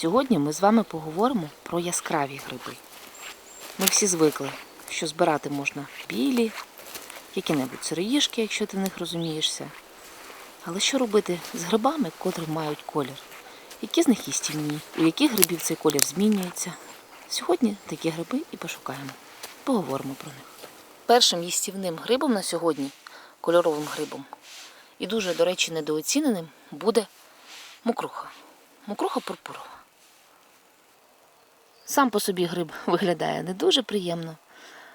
Сьогодні ми з вами поговоримо про яскраві гриби. Ми всі звикли, що збирати можна білі, які-небудь сироїшки, якщо ти в них розумієшся. Але що робити з грибами, котрі мають колір? Які з них їстівні? У яких грибів цей колір змінюється? Сьогодні такі гриби і пошукаємо. Поговоримо про них. Першим їстівним грибом на сьогодні, кольоровим грибом, і дуже, до речі, недооціненим буде мокруха. Мокруха пурпурова. Сам по собі гриб виглядає не дуже приємно.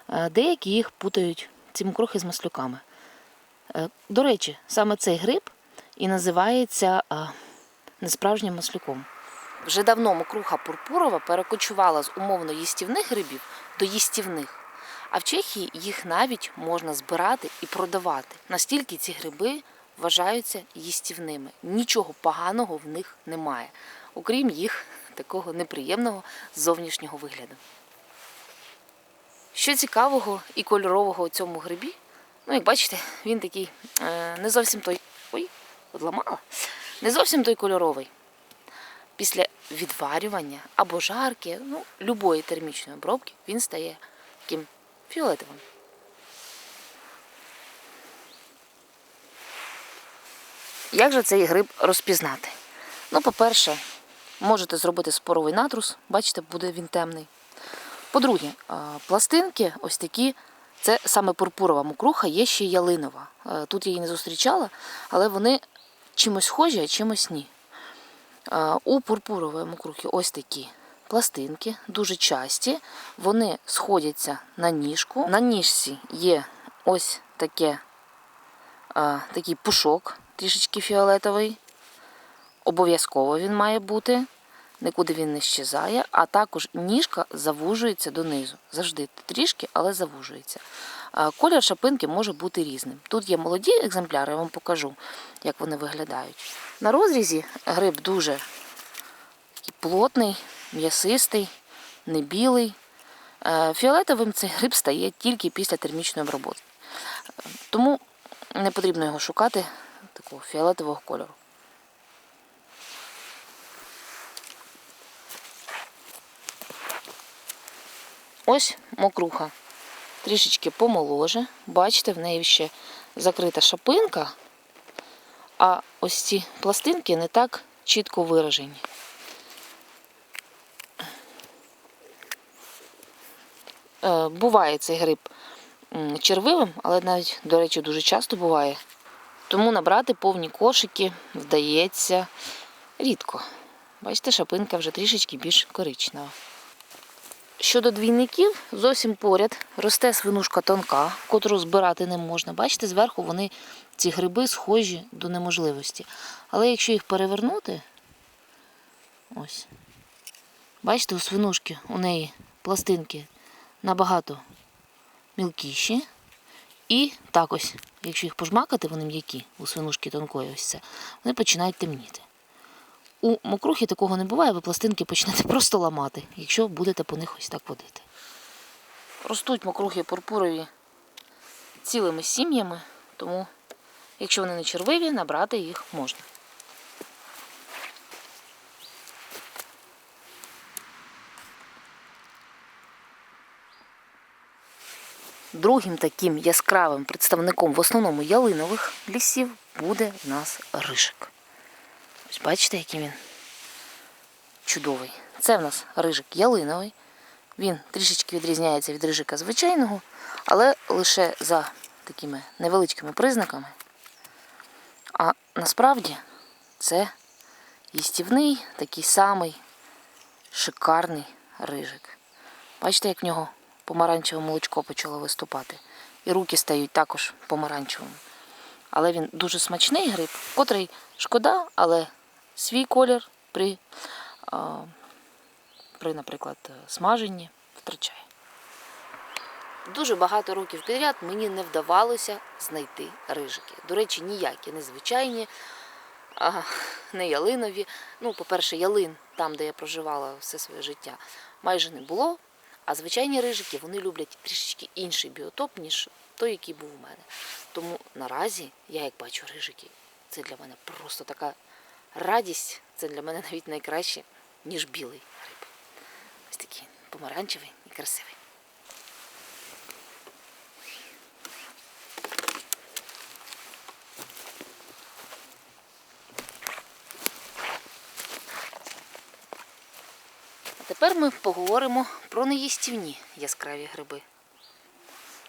Е, Деякі їх путають, ці мокрухи з маслюками. Е, До речі, саме цей гриб і називається е, несправжнім маслюком. Вже давно мокруха пурпурова перекочувала з умовно їстівних грибів до їстівних. А в Чехії їх навіть можна збирати і продавати. Настільки ці гриби вважаються їстівними. Нічого поганого в них немає, окрім їх такого неприємного зовнішнього вигляду. Що цікавого і кольорового у цьому грибі? Ну, як бачите, він такий е, не зовсім той. Ой, одламала. Не зовсім той кольоровий. Після відварювання або жарки, ну, любої термічної обробки, він стає таким фіолетовим. Як же цей гриб розпізнати? Ну, по-перше, можете зробити споровий натрус, бачите, буде він темний. По-друге, пластинки ось такі, це саме пурпурова мокруха, є ще ялинова. Е, Тут я її не зустрічала, але вони чимось схожі, а чимось ні. У пурпурової мокрухи ось такі пластинки, дуже часті. Вони сходяться на ніжку. На ніжці є ось таке, такий пушок, трішечки фіолетовий. Обов'язково він має бути, нікуди він не щезає, а також ніжка завужується донизу. Завжди трішки, але завужується. Колір шапинки може бути різним. Тут є молоді екземпляри, я вам покажу, як вони виглядають. На розрізі гриб дуже плотний, м'ясистий, не білий. Е, Фіолетовим цей гриб стає тільки після термічної обробки. Е, Тому не потрібно його шукати такого фіолетового кольору. Ось мокруха. Трішечки помоложе. Бачите, в неї ще закрита шапинка, а ось ці пластинки не так чітко виражені. Е, Буває цей гриб червивим, але навіть, до речі, дуже часто буває. Тому набрати повні кошики вдається рідко. Бачите, шапинка вже трішечки більш коричнева. Щодо двійників, зовсім поряд росте свинушка тонка, котру збирати не можна. Бачите, зверху вони, ці гриби, схожі до неможливості. Але якщо їх перевернути, ось, бачите, у свинушки у неї пластинки набагато мілкіші. І так ось, якщо їх пожмакати, вони м'які, у свинушки тонкої ось це, вони починають темніти. У мокрухи такого не буває, ви пластинки почнете просто ламати, якщо будете по них ось так водити. Ростуть мокрухи пурпурові цілими сім'ями, тому, якщо вони не червиві, набрати їх можна. Другим таким яскравим представником в основному ялинових лісів буде в нас рижик. Ось бачите, який він чудовий. Це в нас рижик ялиновий. Він трішечки відрізняється від рижика звичайного, але лише за такими невеличкими признаками. А насправді це їстівний, такий самий шикарний рижик. Бачите, як в нього помаранчеве молочко почало виступати. І руки стають також помаранчевими. Але він дуже смачний гриб, котрий шкода, але свій колір при, при наприклад, смаженні втрачає. Дуже багато років підряд мені не вдавалося знайти рижики. До речі, ніякі, не звичайні, а, не ялинові. Ну, по-перше, ялин, там, де я проживала все своє життя, майже не було. А звичайні рижики вони люблять трішечки інший біотоп, ніж той, який був у мене. Тому наразі я, як бачу рижики, це для мене просто така радість, це для мене навіть найкраще ніж білий гриб. Ось такий помаранчевий і красивий. Тепер ми поговоримо про неїстівні яскраві гриби.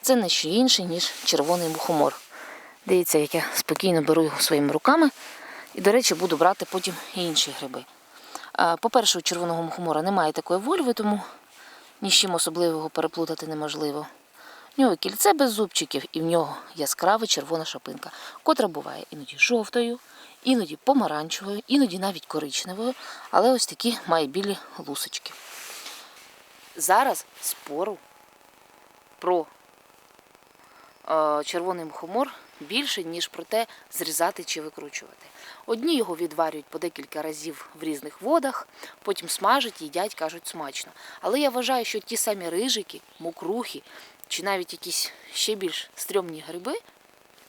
Це не що інше, ніж червоний мухомор. Дивіться, як я спокійно беру його своїми руками. І, до речі, буду брати потім і інші гриби. По-перше, у червоного мухомора немає такої вольви, тому ні з чим особливого переплутати неможливо. В нього кільце без зубчиків, і в нього яскрава червона шапинка, котра буває іноді жовтою, іноді помаранчевою, іноді навіть коричневою, але ось такі має білі лусочки. Зараз спору про червоний мухомор більше, ніж про те, зрізати чи викручувати. Одні його відварюють по декілька разів в різних водах, потім смажать, їдять, кажуть смачно. Але я вважаю, що ті самі рижики, мокрухи чи навіть якісь ще більш стрьомні гриби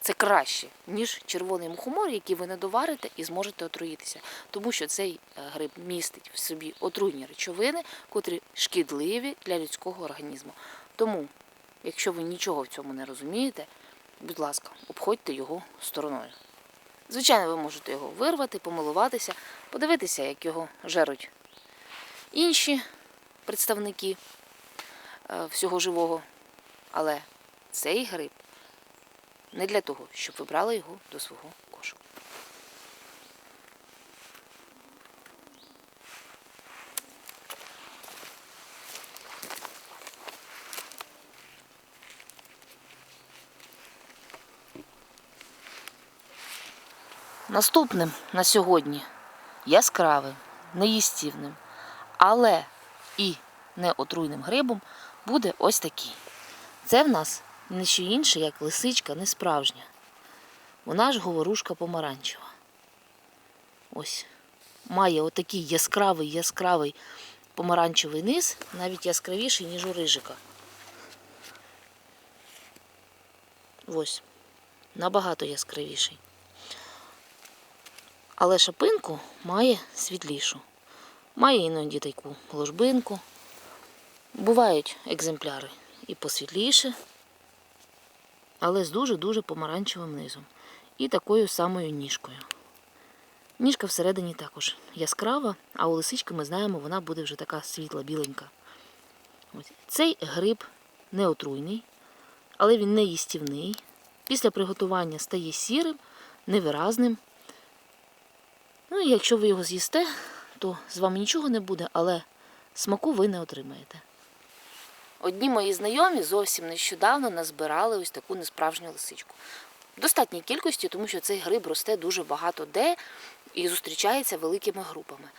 це краще, ніж червоний мухомор, який ви не доварите і зможете отруїтися. Тому що цей е, гриб містить в собі отруйні речовини, котрі шкідливі для людського організму. Тому, якщо ви нічого в цьому не розумієте, будь ласка, обходьте його стороною. Звичайно, ви можете його вирвати, помилуватися, подивитися, як його жеруть інші представники е, всього живого. Але цей гриб не для того, щоб ви брали його до свого кошику. Наступним на сьогодні яскравим, неїстівним, але і неотруйним грибом буде ось такий. Це в нас не що інше, як лисичка не справжня. Вона ж говорушка помаранчева. Ось. Має отакий яскравий яскравий помаранчевий низ, навіть яскравіший, ніж у рижика. Ось. Набагато яскравіший. Але шапинку має світлішу. Має іноді таку ложбинку. Бувають екземпляри і посвітліше, але з дуже-дуже помаранчевим низом. І такою самою ніжкою. Ніжка всередині також яскрава, а у лисички ми знаємо, вона буде вже така світла, біленька. Ось. Цей гриб не отруйний, але він не їстівний. Після приготування стає сірим, невиразним. Ну і якщо ви його з'їсте, то з вами нічого не буде, але смаку ви не отримаєте. Одні мої знайомі зовсім нещодавно назбирали ось таку несправжню лисичку. В достатній кількості, тому що цей гриб росте дуже багато де і зустрічається великими групами.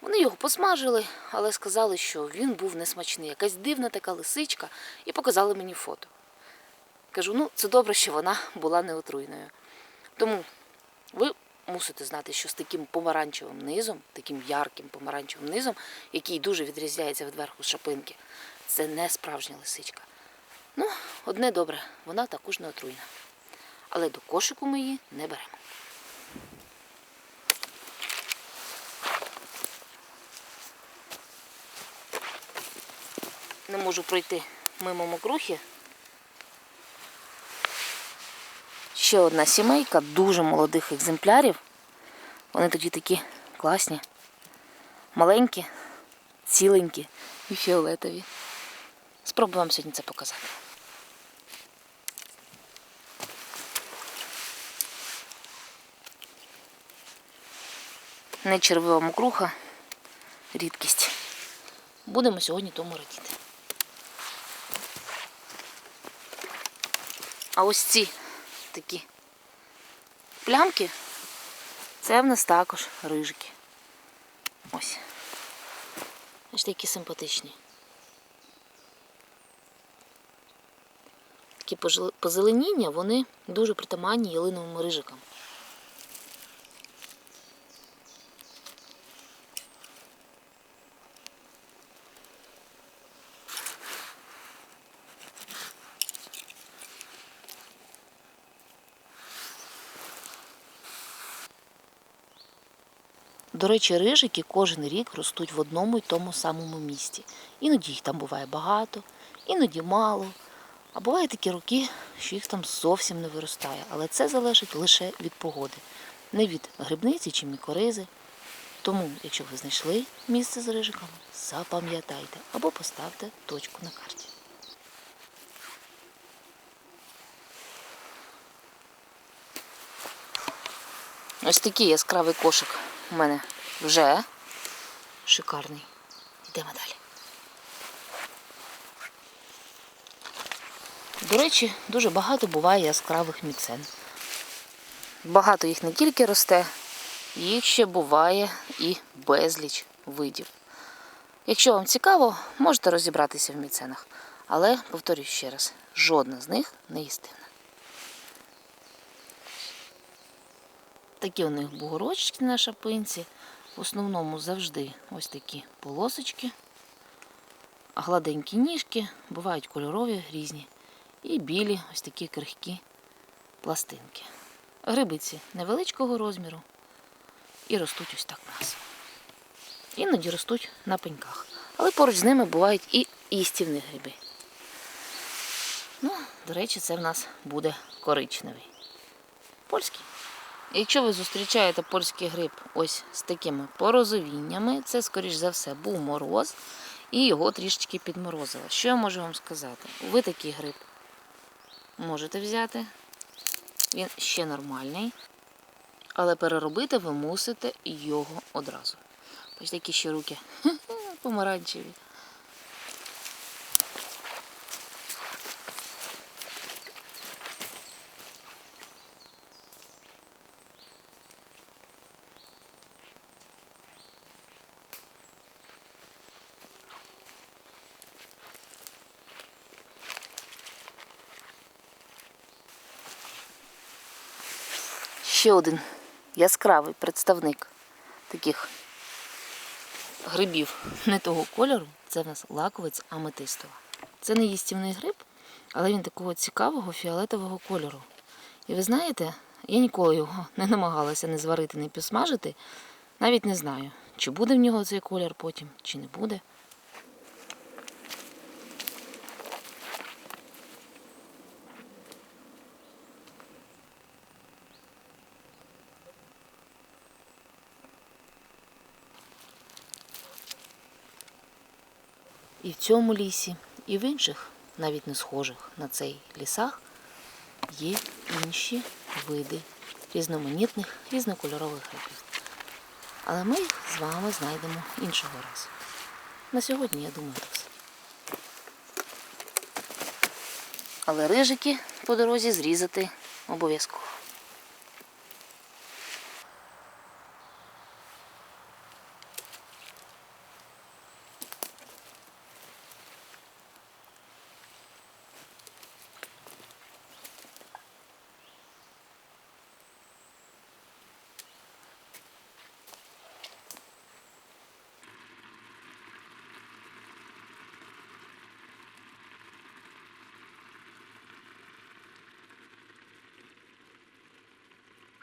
Вони його посмажили, але сказали, що він був несмачний, якась дивна така лисичка, і показали мені фото. Кажу, ну це добре, що вона була неотруйною. Тому ви мусите знати, що з таким помаранчевим низом, таким ярким помаранчевим низом, який дуже відрізняється від верху шапинки, це не справжня лисичка. Ну, одне добре, вона також не отруйна. Але до кошику ми її не беремо. Не можу пройти мимо мокрухи. Ще одна сімейка дуже молодих екземплярів. Вони тоді такі класні, маленькі, ціленькі і фіолетові. Спробую вам сьогодні це показати. Не червива мокруха, рідкість. Будемо сьогодні тому радіти. А ось ці такі плямки, це в нас також рижики. Ось. Бачите, які симпатичні. Такі позеленіння, вони дуже притаманні ялиновим рижикам. До речі, рижики кожен рік ростуть в одному й тому самому місці. Іноді їх там буває багато, іноді мало. А бувають такі роки, що їх там зовсім не виростає. Але це залежить лише від погоди, не від грибниці чи мікоризи. Тому, якщо ви знайшли місце з рижиками, запам'ятайте або поставте точку на карті. Ось такий яскравий кошик у мене вже шикарний. Йдемо далі. До речі, дуже багато буває яскравих міцен. Багато їх не тільки росте, їх ще буває і безліч видів. Якщо вам цікаво, можете розібратися в міценах. Але, повторюю ще раз, жодна з них не їстивна. Такі у них бугорочки на шапинці. В основному завжди ось такі полосочки, гладенькі ніжки, бувають кольорові різні. І білі ось такі крихкі пластинки. Грибиці невеличкого розміру і ростуть ось так у нас. Іноді ростуть на пеньках. Але поруч з ними бувають і істівні гриби. Ну, до речі, це в нас буде коричневий. Польський. Якщо ви зустрічаєте польський гриб ось з такими порозовіннями, це, скоріш за все, був мороз, і його трішечки підморозило. Що я можу вам сказати? Ви такий гриб можете взяти, він ще нормальний, але переробити ви мусите його одразу. Ось такі ще руки помаранчеві. Ще один яскравий представник таких грибів не того кольору це в нас лаковець аметистова. Це не їстівний гриб, але він такого цікавого фіолетового кольору. І ви знаєте, я ніколи його не намагалася не зварити, не підсмажити. Навіть не знаю, чи буде в нього цей колір потім, чи не буде. Цьому лісі, і в інших, навіть не схожих на цей лісах, є інші види різноманітних, різнокольорових грибів. Але ми їх з вами знайдемо іншого разу. На сьогодні, я думаю, це все. Але рижики по дорозі зрізати обов'язково.